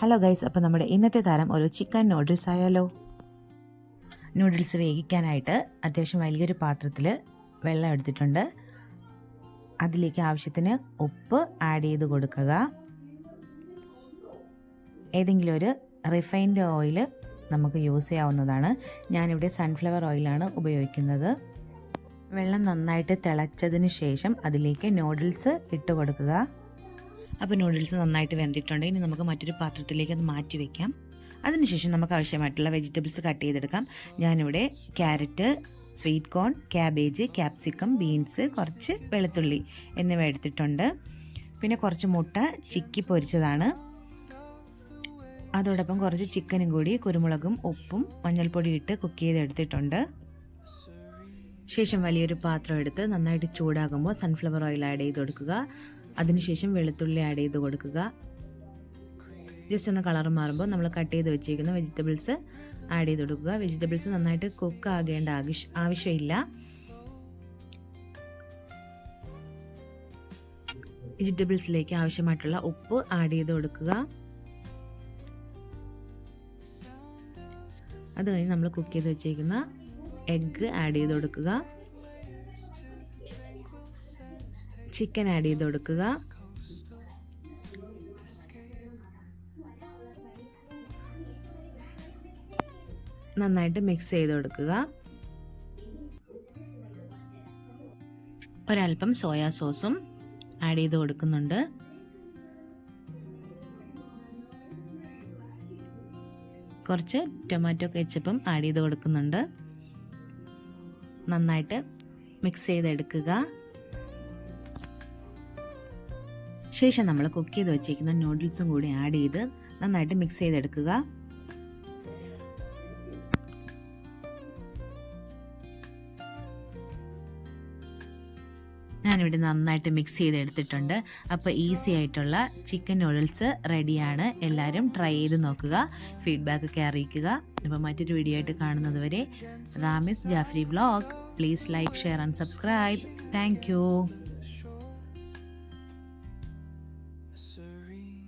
Hello guys അപ്പോൾ നമ്മുടെ ഇന്നത്തെ താരം ഒരു ചിക്കൻ നൂഡിൽസ് ആയാലോ? നൂഡിൽസ് വേവിക്കാനായിട്ട് അത്യാവശ്യം വലിയൊരു പാത്രത്തിൽ വെള്ളം എടുത്തിട്ടുണ്ട്. അതിലേക്ക് ആവശ്യത്തിന് ഉപ്പ് ആഡ് ചെയ്ത് കൊടുക്കുക. ഏതെങ്കിലും ഒരു റിഫൈൻഡ് ഓയിൽ നമുക്ക് യൂസ് ചെയ്യാവുന്നതാണ്. ഞാനിവിടെ സൺഫ്ലവർ ഓയിലാണ് ഉപയോഗിക്കുന്നത്. വെള്ളം നന്നായിട്ട് തിളച്ചതിന് ശേഷം അതിലേക്ക് നൂഡിൽസ് ഇട്ട് കൊടുക്കുക. അപ്പോൾ നൂഡിൽസ് നന്നായിട്ട് വെന്തിട്ടുണ്ട്. ഇനി നമുക്ക് മറ്റൊരു പാത്രത്തിലേക്ക് അത് മാറ്റി വയ്ക്കാം അതിനുശേഷം നമുക്ക് ആവശ്യമായിട്ടുള്ള വെജിറ്റബിൾസ് കട്ട് ചെയ്തെടുക്കാം. ഞാനിവിടെ carrot sweet corn cabbage capsicum beans കുറച്ച് വെളുത്തുള്ളി എന്നിവ എടുത്തിട്ടുണ്ട്. പിന്നെ കുറച്ച് മുട്ട ചിക്കി പൊരിച്ചതാണ്. അതോടൊപ്പം കുറച്ച് ചിക്കനും കൂടി കുരുമുളകും ഉപ്പും മഞ്ഞൾപ്പൊടി ഇട്ട് കുക്ക് ചെയ്തെടുത്തിട്ടുണ്ട്. ശേഷം വലിയൊരു പാത്രം എടുത്ത് നന്നായിട്ട് ചൂടാകുമ്പോൾ സൺഫ്ലവർ ഓയിൽ ആഡ് ചെയ്ത് കൊടുക്കുക. അതിനുശേഷം വെളുത്തുള്ളി ആഡ് ചെയ്ത് കൊടുക്കുക. ജസ്റ്റ് ഒന്ന് കളർ മാറുമ്പോൾ നമ്മൾ കട്ട് ചെയ്ത് വെച്ചിരിക്കുന്ന വെജിറ്റബിൾസ് ആഡ് ചെയ്ത് കൊടുക്കുക. വെജിറ്റബിൾസ് നന്നായിട്ട് കുക്ക് ആകേണ്ട ആവശ്യ ആവശ്യമില്ല. വെജിറ്റബിൾസിലേക്ക് ആവശ്യമായിട്ടുള്ള ഉപ്പ് ആഡ് ചെയ്ത് കൊടുക്കുക. അത് കഴിഞ്ഞ് നമ്മൾ കുക്ക് ചെയ്ത് വെച്ചേക്കുന്ന എഗ്ഗ് ആഡ് ചെയ്ത് കൊടുക്കുക. ചിക്കൻ ആഡ് ചെയ്ത് കൊടുക്കുക. നന്നായിട്ട് മിക്സ് ചെയ്ത് കൊടുക്കുക. ഒരല്പം സോയാ സോസും ആഡ് ചെയ്ത് കൊടുക്കുന്നുണ്ട്. കുറച്ച് ടൊമാറ്റോ കെച്ചപ്പും ആഡ് ചെയ്ത് കൊടുക്കുന്നുണ്ട്. നന്നായിട്ട് മിക്സ് ചെയ്തെടുക്കുക. ശേഷം നമ്മൾ കുക്ക് ചെയ്ത് വെച്ചേക്കുന്ന നൂഡിൽസും കൂടി ആഡ് ചെയ്ത് നന്നായിട്ട് മിക്സ് ചെയ്തെടുക്കുക. ഞാനിവിടെ നന്നായിട്ട് മിക്സ് ചെയ്തെടുത്തിട്ടുണ്ട്. അപ്പോൾ ഈസി ആയിട്ടുള്ള ചിക്കൻ നൂഡിൽസ് റെഡിയാണ് എല്ലാവരും ട്രൈ ചെയ്ത് നോക്കുക. ഫീഡ്ബാക്ക് ഒക്കെ അറിയിക്കുക. അപ്പോൾ മറ്റൊരു വീഡിയോ ആയിട്ട് കാണുന്നത് വരെ Ramis Jafri vlog please like share and subscribe thank Sorry.